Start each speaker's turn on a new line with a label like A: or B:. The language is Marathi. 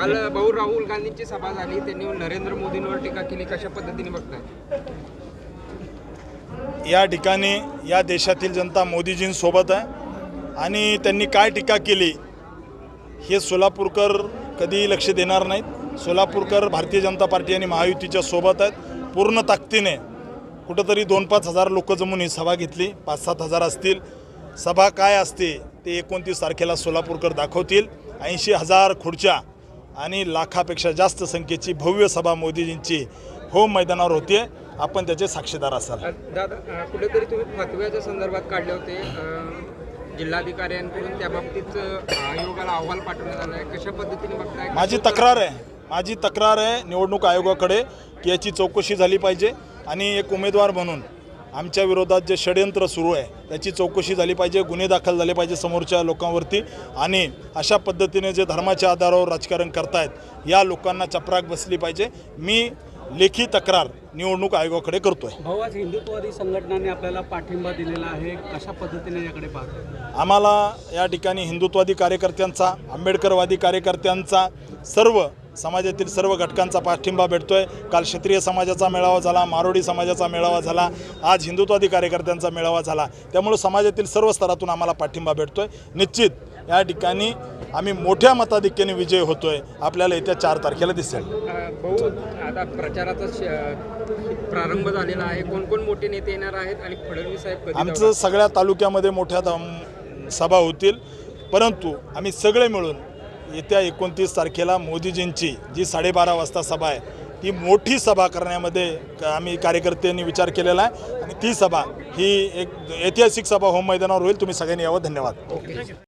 A: काल भाऊ राहुल गांधींची सभा झाली त्यांनी नरेंद्र मोदींवर टीका केली कशा पद्धतीने बघताय?
B: या ठिकाणी या देशातील जनता मोदीजींसोबत आहे. आणि त्यांनी काय टीका केली हे सोलापूरकर कधी लक्ष देणार नाहीत. सोलापूरकर भारतीय जनता पार्टी आणि महायुतीच्या सोबत आहेत. पूर्ण ताकदीने कुठंतरी दोन पाच हजार लोक जमून ही सभा घेतली पाच सात हजार असतील. सभा काय असते ते एकोणतीस तारखेला सोलापूरकर दाखवतील. ऐंशी हजार खुर्च्या आणि लाखापेक्षा जास्त संख्येची भव्य सभा मोदीजींची होम मैदानावर होते आपण त्याचे साक्षीदार असाल.
A: दादा कुठेतरी तुम्ही फतव्याच्या संदर्भात काढले होते. जिल्हाधिकाऱ्यांकडून त्या बाबतीत अ, आयोगाला अहवाल पाठवण्यात आला आहे कशा पद्धतीने बघताय?
B: माझी तक्रार आहे. माझी तक्रार आहे निवडणूक आयोगाकडे की याची चौकशी झाली पाहिजे आणि एक उमेदवार म्हणून आमच्या विरोधात जे षडयंत्र सुरू आहे त्याची चौकशी झाली पाहिजे गुन्हे दाखल झाले पाहिजे समोरच्या लोकांवरती आणि अशा पद्धतीने जे धर्माच्या आधारावर राजकारण करतायत या लोकांना चपराक बसली पाहिजे. मी लेखी तक्रार निवडणूक आयोगाकडे करतोय.
C: भाऊ आज हिंदुत्ववादी संघटनांनी आपल्याला पाठिंबा दिलेला आहे कशा पद्धतीने याकडे पाहतो?
B: आम्हाला या ठिकाणी हिंदुत्वादी कार्यकर्त्यांचा आंबेडकरवादी कार्यकर्त्यांचा सर्व समाजातील सर्व घटकांचा पाठिंबा भेटतोय. काल क्षत्रिय समाजाचा मेळावा झाला मारोडी समाजाचा मेळावा झाला आज हिंदुत्वादी कार्यकर्त्यांचा मेळावा झाला. त्यामुळं समाजातील सर्व स्तरातून आम्हाला पाठिंबा भेटतोय. निश्चित या ठिकाणी आम्ही मोठ्या मताधिक्याने विजय होतोय. आपल्याला येत्या चार तारखेला दिसेल.
A: भाऊ आता प्रचाराचा प्रारंभ झालेला आहे. कोण कोण मोठे नेते येणार आहेत आणि फडणवीस साहेब
B: आमचं सगळ्या तालुक्यामध्ये मोठ्या सभा होतील. परंतु आम्ही सगळे मिळून येत्या एकोणतीस तारखेला मोदीजींची जी साडेबारा वाजता सभा आहे ती मोठी सभा करण्यामध्ये आम्ही कार्यकर्त्यांनी विचार केलेला आहे. आणि ती सभा ही एक ऐतिहासिक सभा होम मैदानावर होईल. तुम्ही सगळ्यांनी यावं. धन्यवाद.
A: ओके.